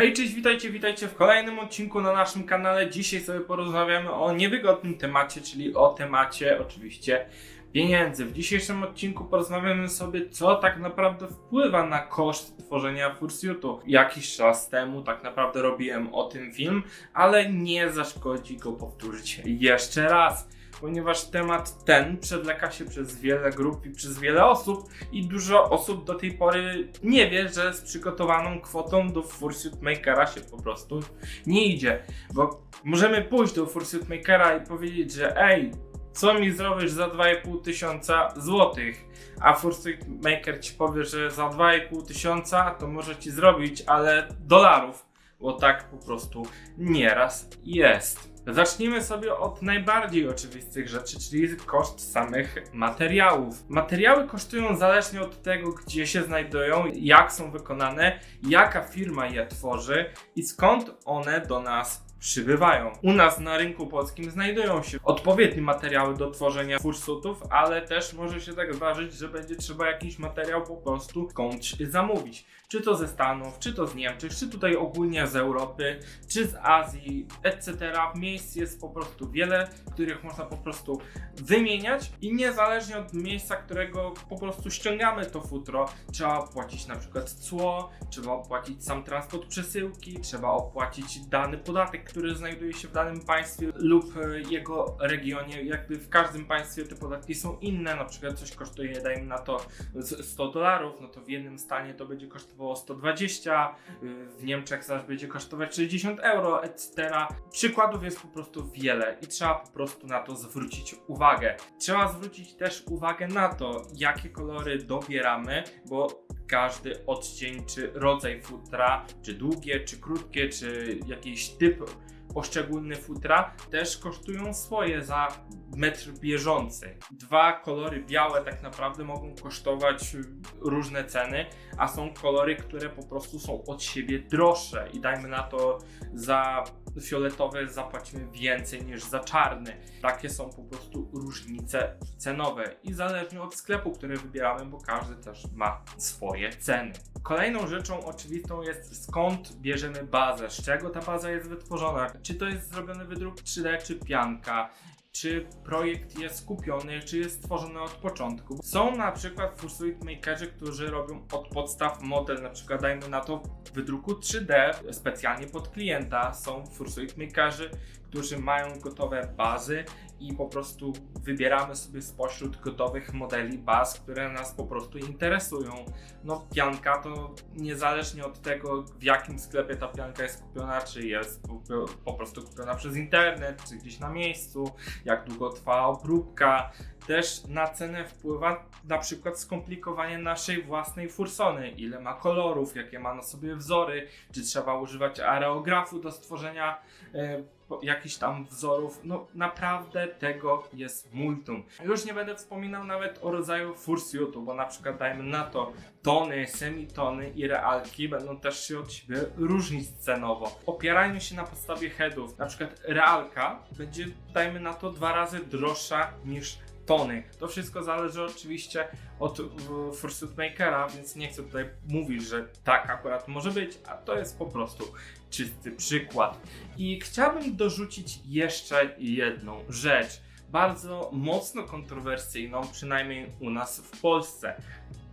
Hej, cześć, witajcie, witajcie w kolejnym odcinku na naszym kanale. Dzisiaj sobie porozmawiamy o niewygodnym temacie, czyli o temacie oczywiście pieniędzy. W dzisiejszym odcinku porozmawiamy sobie, co tak naprawdę wpływa na koszt tworzenia Fursuitu. Jakiś czas temu tak naprawdę robiłem o tym film, ale nie zaszkodzi go powtórzyć jeszcze raz. Ponieważ temat ten przewleka się przez wiele grup i przez wiele osób i dużo osób do tej pory nie wie, że z przygotowaną kwotą do Fursuit Makera się po prostu nie idzie. Bo możemy pójść do Fursuit Makera i powiedzieć, że ej, co mi zrobisz za 2,5 tysiąca złotych? A Fursuit Maker ci powie, że za 2,5 tysiąca to może ci zrobić, ale dolarów. Bo tak po prostu nieraz jest. Zacznijmy sobie od najbardziej oczywistych rzeczy, czyli koszt samych materiałów. Materiały kosztują zależnie od tego, gdzie się znajdują, jak są wykonane, jaka firma je tworzy i skąd one do nas przybywają. U nas na rynku polskim znajdują się odpowiednie materiały do tworzenia fursuitów, ale też może się tak zdarzyć, że będzie trzeba jakiś materiał po prostu skądś zamówić. Czy to ze Stanów, czy to z Niemczech, czy tutaj ogólnie z Europy, czy z Azji, etc. Miejsc jest po prostu wiele, których można po prostu wymieniać i niezależnie od miejsca, którego po prostu ściągamy to futro, trzeba opłacić na przykład cło, trzeba opłacić sam transport przesyłki, trzeba opłacić dany podatek, który znajduje się w danym państwie lub e, jego regionie. Jakby w każdym państwie te podatki są inne, na przykład coś kosztuje, dajmy na to z- 100 dolarów, no to w jednym stanie to będzie kosztowało 120, y, w Niemczech zaś będzie kosztować 60 euro, etc. Przykładów jest po prostu wiele i trzeba po prostu na to zwrócić uwagę. Trzeba zwrócić też uwagę na to, jakie kolory dobieramy, bo każdy odcień czy rodzaj futra, czy długie, czy krótkie, czy jakiś typ poszczególny futra też kosztują swoje za metr bieżący. Dwa kolory białe tak naprawdę mogą kosztować y, różne ceny, a są kolory, które po prostu są od siebie droższe i dajmy na to za fioletowy zapłacimy więcej niż za czarny. Takie są po prostu różnice cenowe i zależnie od sklepu, który wybieramy, bo każdy też ma swoje ceny. Kolejną rzeczą oczywistą jest skąd bierzemy bazę, z czego ta baza jest wytworzona, czy to jest zrobiony wydruk 3D, czy pianka, czy projekt jest skupiony, czy jest stworzony od początku. Są na przykład Fursuit Makerzy, którzy robią od podstaw model, na przykład dajmy na to wydruku 3D, specjalnie pod klienta. Są Fursuit Makerzy, którzy mają gotowe bazy i po prostu wybieramy sobie spośród gotowych modeli baz, które nas po prostu interesują. No pianka to niezależnie od tego w jakim sklepie ta pianka jest kupiona, czy jest po, prostu kupiona przez internet, czy gdzieś na miejscu, jak długo trwa obróbka. Też na cenę wpływa na przykład skomplikowanie naszej własnej fursony, ile ma kolorów, jakie ma na sobie wzory, czy trzeba używać areografu do stworzenia e, jakichś tam wzorów. No naprawdę tego jest multum. Już nie będę wspominał nawet o rodzaju fursuitu, bo na przykład dajmy na to tony, semitony i realki będą też się od siebie różnić cenowo. Opierajmy się na podstawie headów. Na przykład realka będzie, dajmy na to, dwa razy droższa niż tony. To wszystko zależy oczywiście od Fursuit Makera, więc nie chcę tutaj mówić, że tak akurat może być, a to jest po prostu czysty przykład. I chciałbym dorzucić jeszcze jedną rzecz, bardzo mocno kontrowersyjną, przynajmniej u nas w Polsce.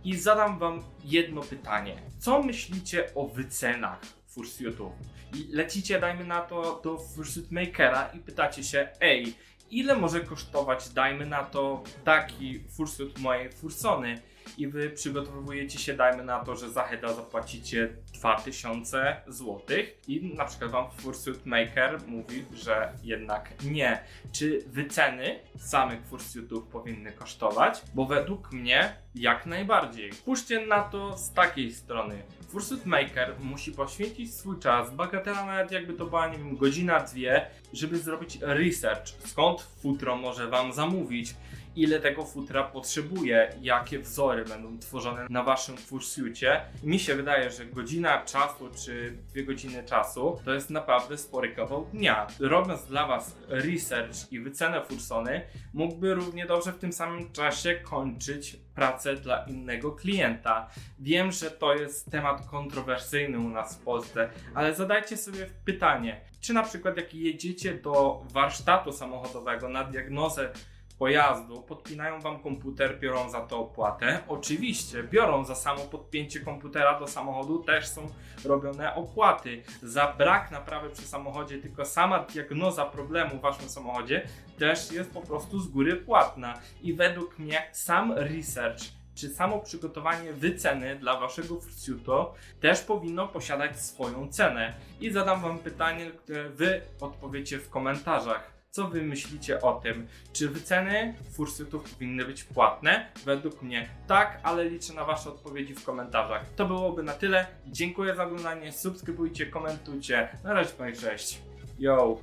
I zadam Wam jedno pytanie. Co myślicie o wycenach Fursuitów? I lecicie, dajmy na to, do Fursuit Makera i pytacie się, ej, ile może kosztować, dajmy na to, taki fursuit mojej fursony? I wy przygotowujecie się, dajmy na to, że za heada zapłacicie 2000 zł i na przykład wam Fursuit Maker mówi, że jednak nie. Czy wyceny samych fursuitów powinny kosztować? Bo według mnie jak najbardziej. Spójrzcie na to z takiej strony. Fursuit Maker musi poświęcić swój czas, bagatela nawet jakby to była, nie wiem, godzina, dwie, żeby zrobić research, skąd futro może Wam zamówić. Ile tego futra potrzebuje, jakie wzory będą tworzone na waszym fursuicie. Mi się wydaje, że godzina czasu czy dwie godziny czasu to jest naprawdę spory kawał dnia. Robiąc dla was research i wycenę fursony, mógłby równie dobrze w tym samym czasie kończyć pracę dla innego klienta. Wiem, że to jest temat kontrowersyjny u nas w Polsce, ale zadajcie sobie pytanie, czy na przykład jak jedziecie do warsztatu samochodowego na diagnozę pojazdu, podpinają wam komputer, biorą za to opłatę. Oczywiście, biorą za samo podpięcie komputera do samochodu, też są robione opłaty. Za brak naprawy przy samochodzie, tylko sama diagnoza problemu w waszym samochodzie też jest po prostu z góry płatna. I według mnie sam research czy samo przygotowanie wyceny dla waszego Fursuito też powinno posiadać swoją cenę. I zadam wam pytanie, które wy odpowiecie w komentarzach. Co wy myślicie o tym? Czy wyceny Fursuitów powinny być płatne? Według mnie tak, ale liczę na wasze odpowiedzi w komentarzach. To byłoby na tyle. Dziękuję za oglądanie, subskrybujcie, komentujcie. Na razie, cześć. Yo!